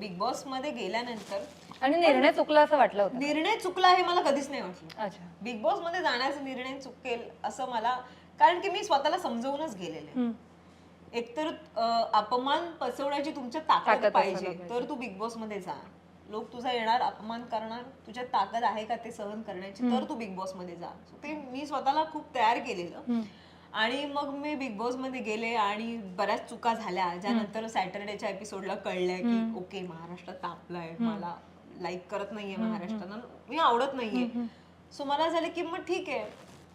Big बॉसमध्ये गेल्यानंतर आणि निर्णय चुकला असं वाटलं होतं. निर्णय चुकला हे मला कधीच नाही वाटलं. अच्छा. बिग बॉसमध्ये जाण्याचा निर्णय चुकेल असं मला कारण की मी स्वतःला समजवूनच गेलेले. हम्म. एकतर अं, अपमान पसरवण्याची तुमच्या ताकद ताकद पाहिजे असायला तर तू बिग बॉसमध्ये जा. लोक तुझा येणार अपमान करणार तुझ्यात ताकद आहे का ते सहन करण्याची तर तू बिग बॉसमध्ये जा. So ते मी स्वतःला खूप तयार केलेलं. आणि मग मी बिग बॉसमध्ये गेले आणि बऱ्याच चुका झाल्या. ज्यानंतर सॅटर्डेच्या एपिसोडला कळल्या की ओके महाराष्ट्र तापलाय. मला लाईक करत नाहीये महाराष्ट्रानं मी आवडत नाहीये. सो मला झालं की मग ठीक आहे.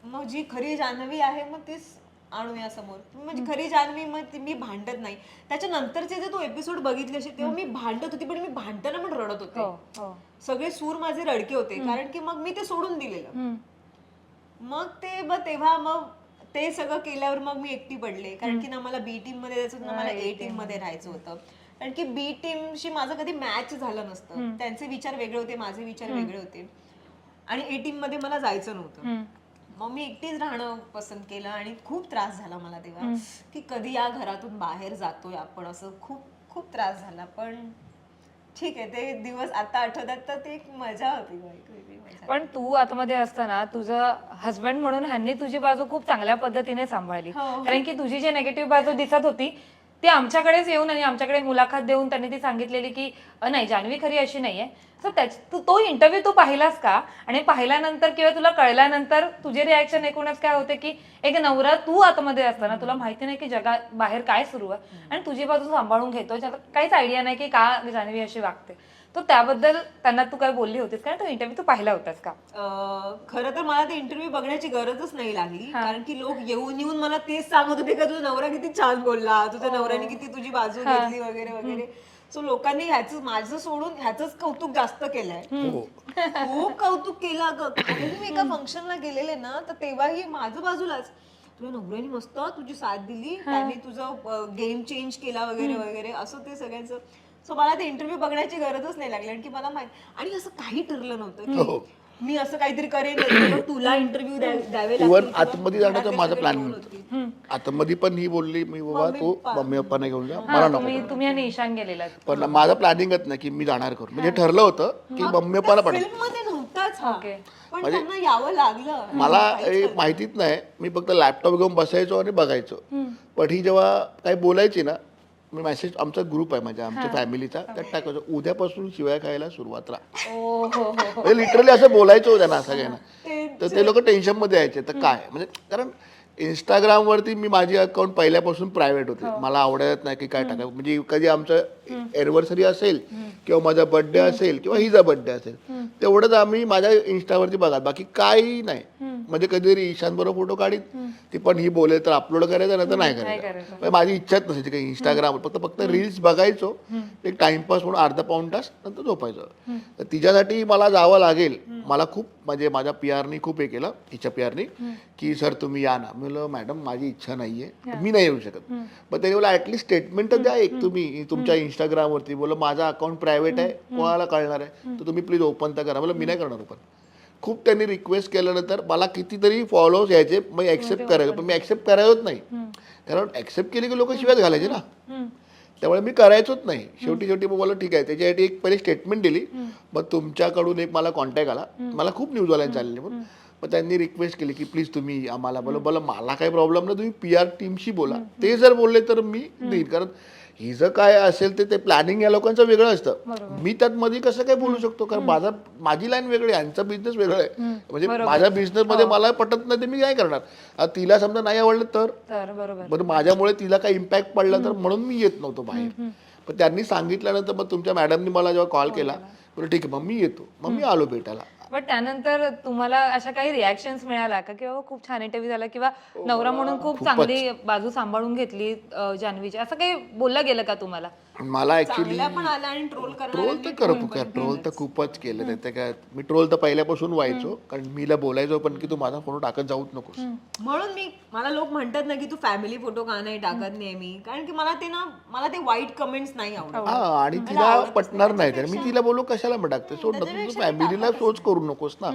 मग जी खरी जान्हवी आहे मग तीच आणूया समोर. म्हणजे खरी जान्हवी मग मी भांडत नाही. त्याच्यानंतरचे जे तू एपिसोड बघितले असे तेव्हा मी भांडत होती पण मी भांडताना पण रडत हो होते. हो सगळे सूर माझे रडके होते. कारण की मग मी ते सोडून दिलेलं. मग ते मग तेव्हा मग ते सगळं केल्यावर मग मी एकटी पडले. कारण की ना मला बी टीममध्ये जायचं होतं ना मला ए टीममध्ये राहायचं होतं. कारण की बी टीमशी माझं कधी मॅच झालं नसतं. त्यांचे विचार वेगळे होते माझे विचार वेगळे होते. आणि ए टीममध्ये मला जायचं नव्हतं. मग मी एकटीच राहणं पसंत केलं आणि खूप त्रास झाला मला तेव्हा. की कधी या घरातून बाहेर जातोय आपण असं खूप खूप त्रास झाला. पण ठीक आहे ते दिवस आता आठवतात तर ते एक मजा होती एक वेगळी मजा पण तू आतमध्ये असताना तुझं हस्बंड म्हणून ह्यांनी तुझी बाजू खूप चांगल्या पद्धतीने सांभाळली हो. कारण की तुझी जी नेगेटिव्ह बाजू दिसत होती ती आमच्याकडेच येऊन आणि आमच्याकडे मुलाखत देऊन त्यांनी ती सांगितलेली की नाही जान्हवी खरी अशी नाहीये. सो त्याच तू तो इंटरव्ह्यू तू पाहिलास का? आणि पाहिल्यानंतर किंवा तुला कळल्यानंतर तुझे रिॲक्शन एकूणच काय होते की एक नवरा तू आतमध्ये असताना तुला माहिती नाही की जगा बाहेर काय सुरू आहे आणि तुझी बाजू सांभाळून घेतो काहीच आयडिया नाही की का जान्हवी अशी वागते. तो त्याबद्दल त्यांना तू काय बोलली होतीस? का तो इंटरव्ह्यू तू पाहिला होतास का? खरं तर मला ते इंटरव्ह्यू बघण्याची गरजच नाही लागली. कारण की लोक येऊन येऊन मला तेच सांगत होते का तुझा नवरा किती छान बोलला तुझ्या नवऱ्याने किती तुझी बाजू घेतली वगैरे वगैरे. सो लोकांनी ह्याच माझं सोडून ह्याच कौतुक जास्त केलंय. खूप कौतुक केलं अगं. मी एका फंक्शनला गेलेले ना तर तेव्हाही माझं बाजूलाच तुझ्या नवऱ्याने मस्त तुझी साथ दिली त्याने तुझं गेम चेंज केला वगैरे वगैरे. असं ते सगळ्यांचं. सो मला ते इंटरव्ह्यू बघण्याची गरजच नाही लागली. कारण की मला माहीत आणि असं काही ठरलं नव्हतं हो. की मी असं काहीतरी करेन तुला इंटरव्ह्यू द्यावे इव्हन लागतील आतमध्ये जाण्याचं माझं प्लॅन नव्हतं. होती. आतमध्ये पण ही बोलली मी बाबा तू मम्मी पप्पाने घेऊन जा. मला हा, नको. तुम्ही तुम्ही आणि ईशान गेलेला. पण माझं प्लॅनिंगच नाही की मी जाणार करून. म्हणजे ठरलं होतं की मम्मी पप्पाला पडेल फिल्ममध्ये नव्हताच हा. ओके. पण त्यांना यावं लागलं. मला हे माहितीच नाही. मी फक्त लॅपटॉप घेऊन बसायचो आणि बघायचो. पण ही जेव्हा काही बोलायची ना मी मेसेज आमचा ग्रुप आहे म्हणजे आमच्या फॅमिलीचा त्यात टाकायचो उद्यापासून शिवाय खायला सुरुवात राहा. ओ हो हो म्हणजे लिटरली असं बोलायचो त्यांना सगळ्यांना तर ते लोक टेन्शनमध्ये यायचे तर काय? म्हणजे कारण इंस्टाग्राम वरती मी माझी अकाउंट पहिल्यापासून प्रायव्हेट होते. मला आवडत नाही की काय टाकायचं. म्हणजे कधी आमचं एनिव्हर्सरी असेल किंवा माझा बर्थडे असेल किंवा हिचा बर्थडे असेल तेवढंच आम्ही माझ्या इंस्टावरती बघा बाकी काही नाही. म्हणजे कधीतरी ईशान बरोबर फोटो काढीत ती पण ही बोलेल तर अपलोड करायचं नाही तर नाही करायचं. म्हणजे माझी इच्छाच नसायची काही इंस्टाग्राम फक्त फक्त रील्स बघायचो एक टाइमपास म्हणून अर्धा पाऊण तास नंतर झोपायचं. तर तिच्यासाठी मला जावं लागेल. मला खूप म्हणजे माझ्या पी आरनी खूप हे केलं हिच्या पी आरनी की सर तुम्ही या ना. म्हणलं मॅडम माझी इच्छा नाहीये. मी नाही येऊ शकत. मग त्यांनी मला ऍटलीस्ट स्टेटमेंट तर द्या एक तुम्ही तुमच्या इंस्टाग्रामवरती बोल माझा अकाउंट प्रायव्हेट आहे कोणाला कळणार आहे? तर तुम्ही प्लीज ओपन तर करा. मला मी नाही करणार ओपन खूप त्यांनी रिक्वेस्ट केल्यानंतर मला कितीतरी फॉलोअर्स यायचे मग ऍक्सेप्ट करायचो पण मी ऍक्सेप्ट करायचोच नाही. कारण ऍक्सेप्ट केली की लोक शिवाय घालायचे ना. त्यामुळे मी करायचोच नाही. शेवटी शेवटी मग मला ठीक आहे. त्याच्यासाठी एक पहिली स्टेटमेंट दिली. मग तुमच्याकडून एक मला कॉन्टॅक्ट आला. मला खूप न्यूजवाल्यांनी चालले म्हणून. मग त्यांनी रिक्वेस्ट केली की प्लीज तुम्ही आम्हाला बोला. बोला मला काही प्रॉब्लेम नाही तुम्ही पी आर टीमशी बोला. ते जर बोलले तर मी देईन. कारण हिचं काय असेल ते ते प्लॅनिंग या लोकांचं वेगळं असतं. मी त्यात मध्ये कसं काय बोलू शकतो? कारण माझा माझी लाईन वेगळी आहे यांचा बिझनेस वेगळा आहे. म्हणजे माझ्या बिझनेस मध्ये मला पटत नाही ते मी काय करणार? तिला समजा नाही आवडलं तर? तर बरोबर. बरं माझ्यामुळे तिला काही इम्पॅक्ट पडला तर म्हणून मी येत नव्हतो बाहेर. पण त्यांनी सांगितल्यानंतर मग तुमच्या मॅडमनी मला जेव्हा कॉल केला बरं ठीक आहे मग मी येतो. मग मी आलो भेटायला. बट त्यानंतर तुम्हाला अशा काही रिॲक्शन्स मिळाल्या का? किंवा खूप छान इंटरव्ह्यू झाला किंवा नवरा म्हणून खूप चांगली बाजू सांभाळून घेतली जान्हवीची. असं काही बोललं गेलं का तुम्हाला? मला ऍक्च्युली ट्रोल ट्रोल तर करत काय ट्रोल तर खूपच केलं ते- ते काय मी ट्रोल तर पहिल्यापासून व्हायचो कारण मीला बोलायचो पण की तू माझा फोटो टाकत जाऊच नकोस. म्हणून मी मला लोक म्हणतात ना की तू फॅमिली फोटो का नाही टाकत नेहमी? कारण की मला ते ना मला ते वाईट कमेंट्स नाही आवडत. हा आणि तिला पटणार नाही. तर मी तिला बोलू कशाला मग टाकते? सोड फॅमिलीला सोच करू नकोस ना.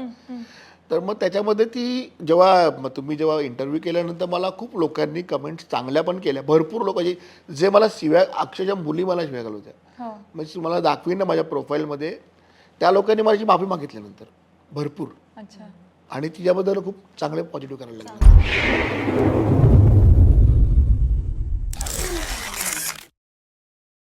तर मग त्याच्यामध्ये ती जेव्हा तुम्ही जेव्हा इंटरव्ह्यू केल्यानंतर मला खूप लोकांनी कमेंट्स चांगल्या पण केल्या. भरपूर लोक जे जे मला शिव्या अक्षरशः मुली मला शिव्या घालत होत्या हो. म्हणजे तुम्हाला दाखवीन ना माझ्या प्रोफाईलमध्ये त्या लोकांनी माझी माफी मागितली नंतर. भरपूर. आणि तिच्याबद्दल खूप चांगले पॉझिटिव्ह करायला लागले.